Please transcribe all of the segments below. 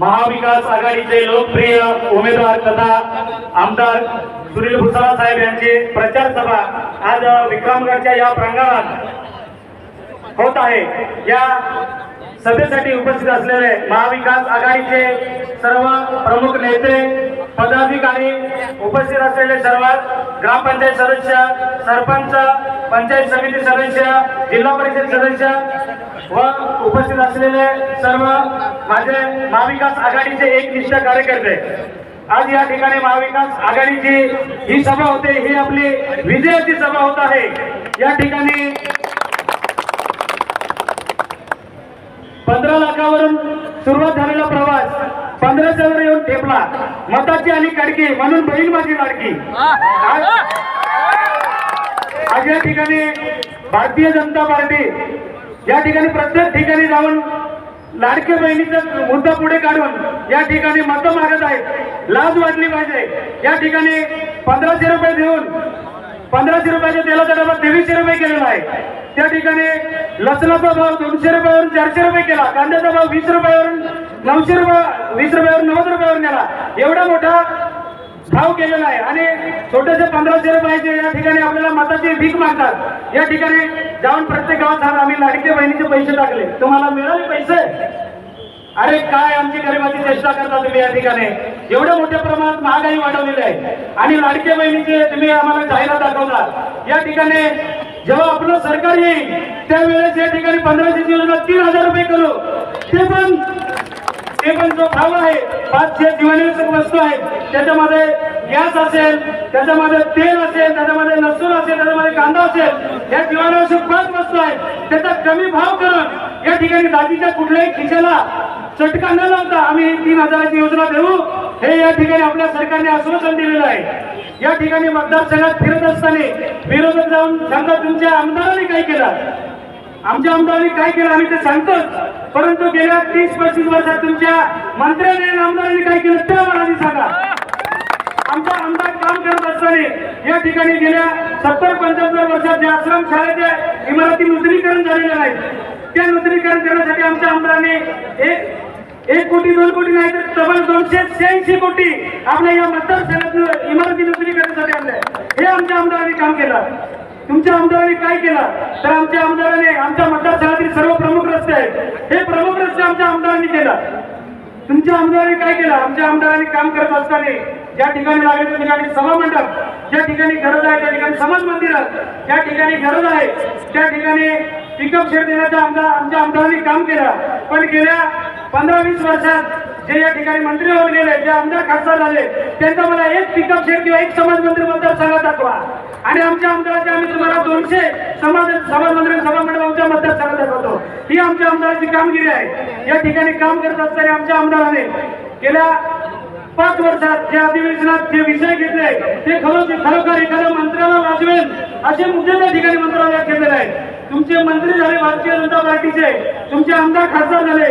महाविकास आघाडीचे लोकप्रिय उमेदवार तथा आमदार सुनील भुसारा साहेब यांची प्रचार सभा आज विक्रमगडच्या या प्रांगणात होत आहे. या सभेसाठी उपस्थित असलेले महाविकास आघाडीचे सर्व प्रमुख नेते पदाधिकारी उपस्थित असलेले सर्व ग्रामपंचायत सदस्य सरपंच पंचायत समिती सदस्य जिल्हा परिषद सदस्य व उपस्थित असलेले सर्व माझे महाविकास आघाडीचे एक एकनिष्ठ कार्यकर्ते. आज या ठिकाणी महाविकास आघाडीची ही सभा होते ही आपली विजयाची सभा होत आहे. या ठिकाणी पंधरा लाखावरून सुरुवात झालेला प्रवास पंधराशेवर येऊन ठेपला. मताची आणि कडकी म्हणून बहीण माझी लाडकी. आज या ठिकाणी भारतीय जनता पार्टी या ठिकाणी प्रत्येक ठिकाणी जाऊन लाडके बहिणीचा मुद्दा पुढे काढून या ठिकाणी मतं मागत आहेत लाज वाटली पाहिजे. या ठिकाणी पंधराशे रुपये देऊन पंधराशे रुपयाच्या तेलाचा डबा तेवीसशे रुपये केलेला आहे. त्या ठिकाणी लसणाचा भाव दोनशे रुपयावरून चारशे रुपये केला. कांद्याचा भाव वीस रुपयावरून नऊशे रुपये वीस रुपयावरून नव्वद रुपयावर नेला. एवढा मोठा भाव केलेला आहे. आणि छोटेसे पंधराशे रुपयाचे या ठिकाणी आपल्याला मताची भीक मागतात. या ठिकाणी जाऊन प्रत्येक गावात आम्ही लाडके बहिणीचे पैसे टाकले. तुम्हाला मिळाले पैसे? अरे काय आमची गरिबाची चेष्टा करता तुम्ही या ठिकाणी? एवढ्या मोठ्या प्रमाणात महागाई वाढवलेली आहे. आणि लाडके बहिणीचे तुम्ही आम्हाला जाहिरात दाखवता. या ठिकाणी जेव्हा आपलं सरकार येईल त्यावेळेस या ठिकाणी पंधराशे योजना तीन हजार रुपये करू. ते पण जो भाव आहे पाचशे जीवनावश्यक वस्तू आहेत त्याच्यामध्ये गॅस असेल त्याच्यामध्ये तेल असेल त्याच्यामध्ये लसूण असेल त्याच्यामध्ये कांदा असेल या जीवनावश्यक पाच वस्तू आहेत. त्याचा कमी भाव करून या ठिकाणी दादीच्या कुठल्याही खिशाला चटका न लावता आम्ही तीन हजाराची योजना देऊ. हे या ठिकाणी आपल्या सरकारने आश्वासन दिलेलं आहे. या ठिकाणी मतदारसंघात फिरत असताना विरोधक जाऊन सांगा तुमच्या आमदारांनी काय केलं? आमच्या आमदारांनी काय केलं आम्ही ते सांगतोच. परंतु गेल्या तीस पस्तीस वर्षात तुमच्या मंत्र्यांनी आणि आमदारांनी काय केलं ते मला आधी सांगा. आमचा आमदार काम करत असताना या ठिकाणी गेल्या सत्तर पंच्याहत्तर वर्षात जे आश्रम शाळेच्या इमारती नूतनीकरण झालेल्या नाही. त्या नूतनीकरण करण्यासाठी आमच्या आमदारांनी एक एक कोटी दोन कोटी नाही तर तब्बल दोनशे शहाऐंशी कोटी आपल्या या मतदारसंघातून इमारती नूतनीकरणासाठी आणल्या. हे आमच्या आमदारांनी काम केलं. तुमच्या आमदारांनी काय केलं? तर आमच्या आमदाराने आमच्या मतदारसंघातील सर्व प्रमुख रस्ते आहेत. हे प्रमुख रस्ते आमच्या आमदारांनी केलं. तुमच्या आमदारांनी काय केलं? आमच्या आमदारांनी काम करत असताना ज्या ठिकाणी लागेल त्या ठिकाणी सभा मंडप ज्या ठिकाणी गरज आहे त्या ठिकाणी समाज मंदिर ज्या ठिकाणी गरज आहे त्या ठिकाणी पिकअप शेड देण्याचा आमदार आमच्या आमदारांनी काम केलं. पण गेल्या पंधरा वीस वर्षात जे या ठिकाणी मंत्री होऊन गेले जे आमदार खासदार झाले त्यांचा मला एक पिकअप शेअर किंवा एक समाज मंदिर मतदारसंघात दाखवा. आणि आमच्या आमदाराचे आम्ही तुम्हाला दोनशे समाज समाज मंत्री सभा मंडळ आमच्या मतदारसंघात दाखवतो. ही आमच्या आमदाराची कामगिरी आहे. या ठिकाणी काम करत असताना आमच्या आमदाराने गेल्या पाच वर्षात जे अधिवेशनात जे विषय घेतले ते खरोखर खरोखर एखाद्या मंत्र्याला वाजवेल असे मुद्दे त्या ठिकाणी मंत्रालयात घेतलेले आहेत. तुमचे मंत्री झाले भारतीय जनता पार्टीचे. तुमचे आमदार खासदार झाले.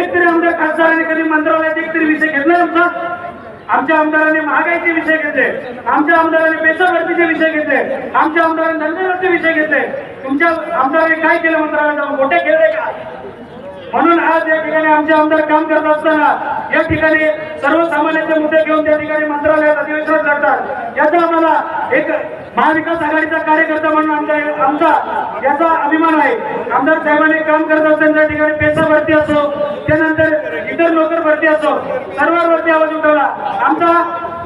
एक तरी आमदार खासदाराने कधी मंत्रालयात एक तरी विषय घेतला आमचा आमच्या आमदारांनी महागाईचे विषय घेतले. आमच्या आमदारांनी पेशावरतीचे विषय घेतले. आमच्या आमदारांनी धंदेवरचे विषय घेतले. तुमच्या आमदारांनी काय केलं मंत्रालयात? जाऊन मोठे खेळले का? म्हणून आज या ठिकाणी आमचे आमदार काम करत असताना या ठिकाणी सर्वसामान्यांचे मुद्दे घेऊन त्या ठिकाणी मंत्रालयात अधिवेशनात करतात. याचा आम्हाला एक महाविकास आघाडीचा कार्यकर्ता म्हणून आमचा आमचा याचा अभिमान आहे. आमदार साहेबांनी काम करत असताना त्या ठिकाणी पेसा भरती असो त्यानंतर इतर नोकर भरती असो सर्वांवरती आवाज उठवला. आमचा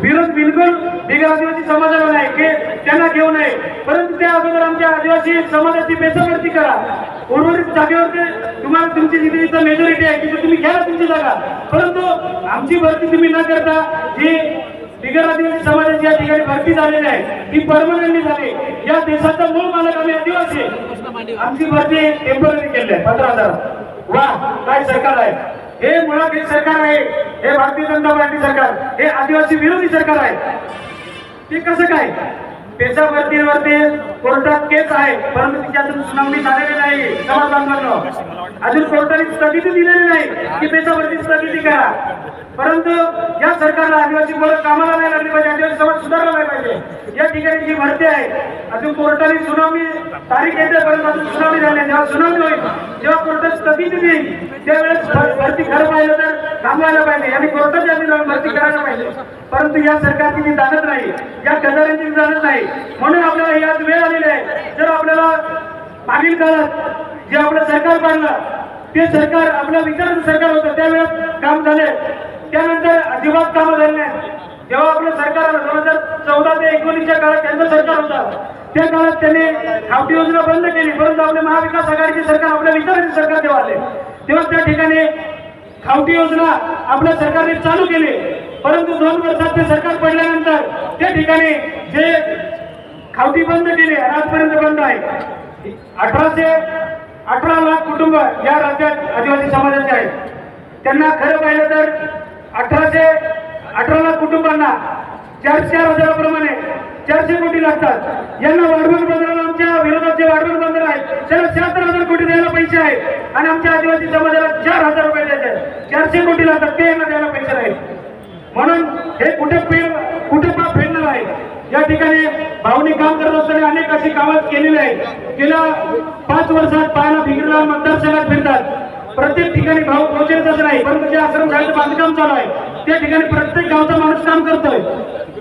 विरोध बिलकुल बिगर आदिवासी समाजाला नाही की त्यांना घेऊ नये. परंतु त्या अगोदर आमच्या आदिवासी समाजाची पेसा करा. उर्वरित जागेवरती तुम्हाला तुमची जिथे जिथं मेजॉरिटी आहे तिथे तुम्ही घ्या तुमची जागा. परंतु आमची भरती तुम्ही न करता जी बिगर आदिवासी समाजाची या ठिकाणी भरती झालेली आहे ती परमनंटली झाली. या देशाचा मूळ मालक आम्ही आदिवासी. आमची भरती टेंपररी केली आहे पंधरा हजार. वा काय सरकार आहे? हे मुळात एक सरकार आहे. हे भारतीय जनता पार्टी सरकार. हे आदिवासी विरोधी सरकार आहे. ते कसं काय? पेशा वरती कोर्टात केस आहे. परंतु तिची अजून सुनावणी झालेली नाही. समाज बांधवांनो अजून कोर्टाने स्थगिती दिलेली नाही की पेशा भरती स्थगिती करा. परंतु या सरकारला आदिवासी मुलं कामाला नाही लागली पाहिजे. आदिवासी समाज सुधारला नाही पाहिजे. या ठिकाणी जी भरती आहे अजून कोर्टाने सुनावणी तारीख येते परंतु अजून सुनावणी झाली नाही. जेव्हा सुनावणी होईल जेव्हा कोर्टात स्थगिती देईल त्यावेळेस भरती खरं पाहिलं तर थांबवायला पाहिजे. आणि कोर्टाच्या आधी जाऊन भरती करायला पाहिजे. परंतु या सरकारची मी जाणत नाही या गजाऱ्यांची मी जाणत नाही म्हणून आपल्याला यात वेळ आलेली आहे. जर आपल्याला मागील काळात जे आपलं सरकार पाडलं ते सरकार आपल्या विचाराचं सरकार होतं त्यावेळेस काम झाले. त्यानंतर अजिबात कामं झाली नाही जेव्हा आपलं सरकार आलं दोन हजार चौदा ते एकोणीसच्या काळात केंद्र सरकार होता. त्या काळात त्यांनी खावटी योजना बंद केली. परंतु आपल्या महाविकास आघाडीचे सरकार आपल्या विचाराचे सरकार तेव्हा आले. तेव्हा त्या ठिकाणी खावटी योजना आपल्या सरकारने चालू केली. परंतु दोन वर्षात ते सरकार पडल्यानंतर त्या ठिकाणी जे खावटी बंद केली आजपर्यंत बंद आहे. अठराशे अठरा लाख कुटुंब या राज्यात आदिवासी समाजाचे आहेत. त्यांना खरं पाहिलं तर अठराशे अठरा लाख कुटुंबांना चार चार हजाराप्रमाणे चारशे कोटी लागतात. यांना वाढवण बंधनाला आमच्या विरोधात जे वाढवण बंधन आहे त्याला शहात्तर हजार कोटी द्यायला पैसे आहेत. आणि आमच्या आदिवासी समाजाला चार हजार रुपये द्यायचे चारशे कोटी लागतात. ते यांना द्यायला पैसे नाही म्हणून हे कुठे फेड कुठे पा फेडणार आहे? या ठिकाणी भावनिक काम करत असताना अनेक अशी कामं केलेली आहेत. गेल्या पाच वर्षात पायाला फिरला मतदारसंघात फिरतात. प्रत्येक ठिकाणी भाव पोहोचतच नाही. परंतु जे आश्रम शाळेचं बांधकाम चालू आहे त्या ठिकाणी प्रत्येक गावचा माणूस काम करतोय.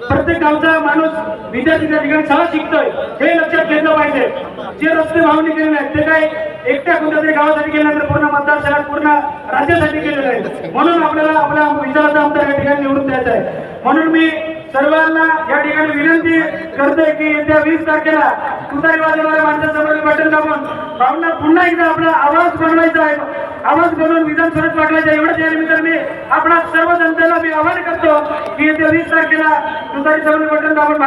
प्रत्येक गावचा माणूस विद्यार्थी त्या ठिकाणी सहज शिकतोय. हे लक्षात घेतलं पाहिजे. जे रस्ते भावनी केलेले आहेत ते काय एकट्या कोणत्या तरी गावासाठी केल्यानंतर पूर्ण मतदारसंघात पूर्ण राज्यासाठी केलेलं आहे म्हणून आपल्याला आपल्या विचाराचा आमदार या ठिकाणी निवडून द्यायचा आहे. म्हणून मी सर्वांना या ठिकाणी विनंती करतोय की येत्या वीस तारखेला तुतारी वाजवणाऱ्या माणसासमोर बटन दाबून भावना पुन्हा एकदा आपला आवाज बनवायचा आहे. आवाज बनवून विधानसभेत पाठवायचा. एवढंच या निमित्ताने मी आपणा सर्व जनतेला मी आवाहन करतो. की येत्या वीस तारखेला दुपारी समोर बटन भावना